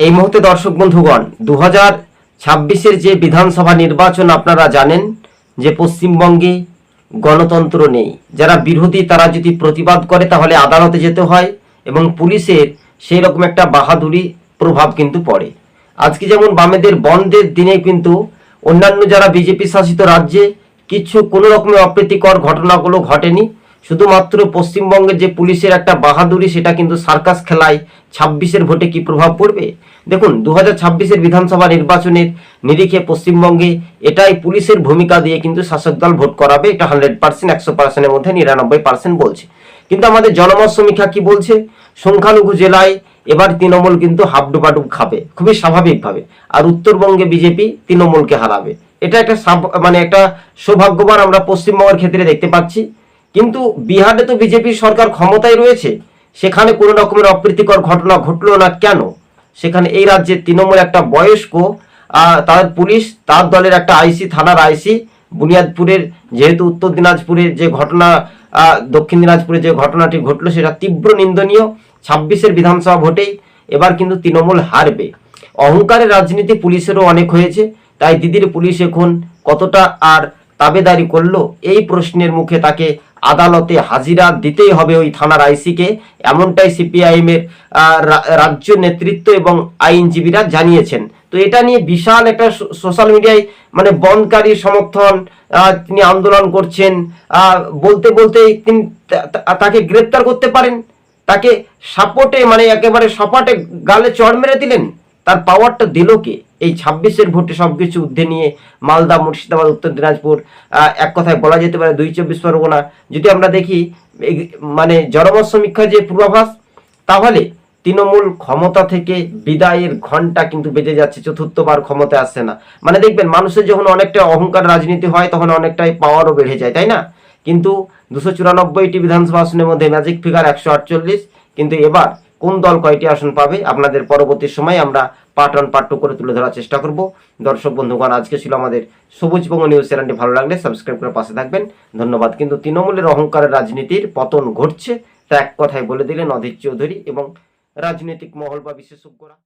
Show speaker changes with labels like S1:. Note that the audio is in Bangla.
S1: এই মুহূর্তে দর্শক বন্ধুগণ দু হাজার ছাব্বিশের যে বিধানসভা নির্বাচন আপনারা জানেন যে পশ্চিমবঙ্গে গণতন্ত্র নেই। যারা বিরোধী তারা যদি প্রতিবাদ করে তাহলে আদালতে যেতে হয় এবং পুলিশের সেই রকম একটা বাহাদুরি প্রভাব কিন্তু পড়ে। আজকে যেমন বামেদের বন্ধের দিনে কিন্তু অন্যান্য যারা বিজেপি শাসিত রাজ্যে কিছু কোনো রকমের অপ্রীতিকর ঘটনাগুলো ঘটেনি শুধুমাত্র পশ্চিমবঙ্গের যে পুলিশের একটা বাহাদুরি, সেটা কিন্তু সার্কাস খেলায় ছাব্বিশের ভোটে কি প্রভাব পড়বে? দেখুন দু হাজার বিধানসভা নির্বাচনের নিরিখে পশ্চিমবঙ্গে এটাই পুলিশের ভূমিকা দিয়ে কিন্তু শাসক দল ভোট করাবে। এটা হান্ড্রেড পার্সেন্ট, একশো পার্সেন্টের মধ্যে নিরানব্বই পার্সেন্ট বলছে। কিন্তু আমাদের জনমত সমীক্ষা কি বলছে? সংখ্যালঘু জেলায় এবার তৃণমূল কিন্তু হাবডুবাডুব খাবে, খুবই স্বাভাবিকভাবে। আর উত্তরবঙ্গে বিজেপি তৃণমূলকে হারাবে। এটা একটা মানে একটা সৌভাগ্যবান আমরা পশ্চিমবঙ্গের ক্ষেত্রে দেখতে পাচ্ছি। কিন্তু বিহারে তো বিজেপির সরকার ক্ষমতায় রয়েছে, সেখানে কোনো রকমের অপ্রীতিকর ঘটনা ঘটলো না কেন? সেখানে এই রাজ্যে তৃণমূল একটা বয়স্ক তার পুলিশ, তার দলের একটা আইসি, থানার আইসি, বুনিয়াদপুরের যেহেতু উত্তর দিনাজপুরের যে ঘটনা দক্ষিণ দিনাজপুরে যে ঘটনাটি ঘটলো, সেটা তীব্র নিন্দনীয়। ছাব্বিশের বিধানসভা ভোটেই এবার কিন্তু তৃণমূল হারবে। অহংকারের রাজনীতি পুলিশেরও অনেক হয়েছে, তাই দিদির পুলিশ এখন কতটা আর তাবেদারি করল, এই প্রশ্নের মুখে তাকে আদালতে হাজিরা দিতেই হবে ওই থানার আইসিকে। এমনটাই সিপিআইএম এর রাজ্য নেতৃত্ব এবং আইনজীবীরা জানিয়েছেন। তো এটা নিয়ে বিশাল একটা সোশ্যাল মিডিয়ায় মানে বনকারী সমর্থন তিনি আন্দোলন করছেন। বলতে বলতে তিনি তাকে গ্রেপ্তার করতে পারেন। তাকে সাপোর্টে মানে একেবারে সপাটে গালে চড় মেরে দিলেন। তার পাওয়ারটা দিল কে? এই ছাব্বিশের ভোটে সবকিছু ঊর্ধ্বে নিয়ে মালদা, মুর্শিদাবাদ, উত্তর দিনাজপুর এক কথায় বলা যেতে পারে দুই চব্বিশ পরগনা। যদি আমরা দেখি মানে জনমত সমীক্ষার যে পূর্বাভাস, তাহলে তৃণমূল ক্ষমতা থেকে বিদায়ের ঘণ্টা কিন্তু বেজে যাচ্ছে, চতুর্থবার ক্ষমতায় আসছে না। মানে দেখবেন, মানুষের যখন অনেকটা অহংকার রাজনীতি হয়, তখন অনেকটাই পাওয়ারও বেড়ে যায়, তাই না? কিন্তু দুশো চুরানব্বইটি বিধানসভা আসনের মধ্যে ম্যাজিক ফিগার একশো আটচল্লিশ, কিন্তু এবার কোন দল কয়টি আসন পাবে, আপনাদের পরবর্তী সময় আমরা পার্ট পাঠ্য করে তুলে ধরার চেষ্টা করব। দর্শক বন্ধুগণ, আজকে ছিল আমাদের সবুজবঙ্গ নিউজ চ্যানেলটি ভালো লাগলে সাবস্ক্রাইব করে পাশে থাকবেন। ধন্যবাদ। কিন্তু তৃণমূলের অহংকারের রাজনীতির পতন ঘটছে, তা এক কথায় বলে দিলেন অধীর চৌধুরী এবং রাজনৈতিক মহল বা বিশেষজ্ঞরা।